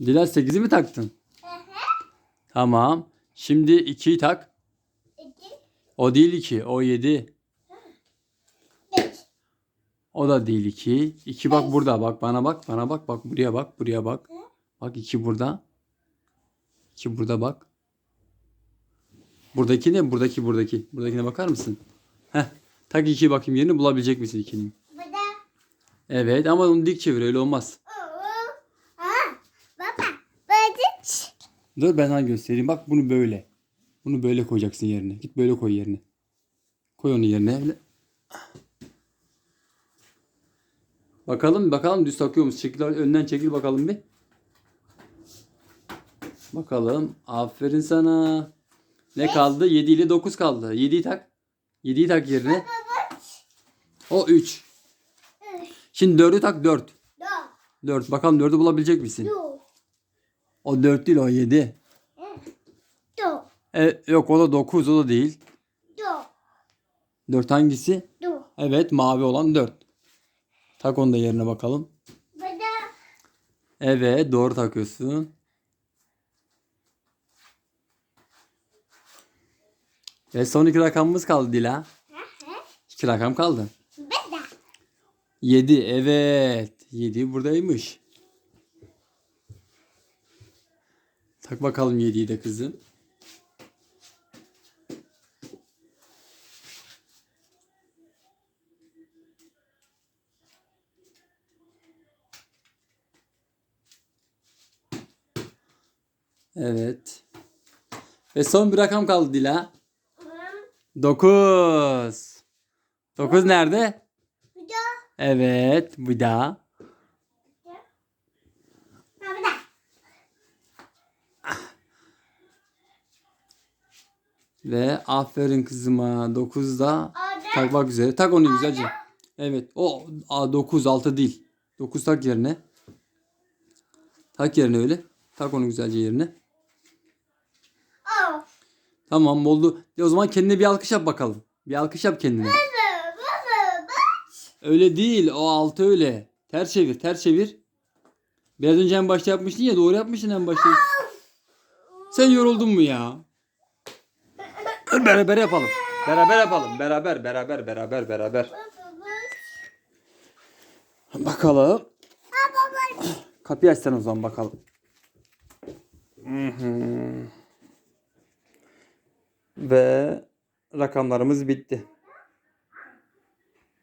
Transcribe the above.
Dila 8'i mi taktın? Tamam. Şimdi 2'yi tak. İki. O değil 2. O 7. Beş. O da değil 2. 2 bak burada. Bak bana bak. Bana bak. Bak buraya bak. Buraya bak. Bak 2 burada. 2 burada bak. Buradaki ne? Buradaki buradaki. Buradakine bakar mısın? Heh. Tak 2'yi bakayım yerini bulabilecek misin 2'nin? Bu da. Evet ama onu dik çevir öyle olmaz. Dur ben sana göstereyim. Bak bunu böyle. Bunu böyle koyacaksın yerine. Git böyle koy yerine. Koy onu yerine. Öyle. Bakalım bakalım düz takıyor musun? Çekil önden çekil bakalım bir. Bakalım. Aferin sana. Ne kaldı? 7 ile 9 kaldı. 7'yi tak. 7'yi tak yerine. O 3. Üç. Şimdi 4'ü tak 4. Dört. 4. Bakalım 4'ü bulabilecek misin? Dört. O 4 değil o 7. Dört. E, yok o da 9 o da değil. Dört. 4 hangisi? Dört. Evet mavi olan 4. Tak onu da yerine bakalım. Bu da. Evet doğru takıyorsun. Ve son iki rakamımız kaldı Dila. İki rakam kaldı. Bu da. 7 evet. 7 buradaymış. Tak bakalım 7'yi de kızım. Evet. Ve son bir rakam kaldı Dila. 9. 9 nerede? Bu da. Evet, bu da. Ha, bu da. Ve aferin kızıma. 9'da Orada. takmak üzere. Tak onu güzelce. Evet. O a, 9 6 değil. 9 tak yerine. Tak yerine öyle. Tak onu güzelce yerine. Tamam oldu. E o zaman kendine bir alkış yap bakalım. Bir alkış yap kendine. Öyle değil. O 6 öyle. Ters çevir. Ters çevir. Biraz önce en başta yapmıştın ya. Doğru yapmışsın en başta. Sen yoruldun mu ya? Beraber yapalım. Beraber yapalım. Beraber, beraber, beraber, beraber. Bakalım. Kapıyı açsan o zaman bakalım. Ve rakamlarımız bitti.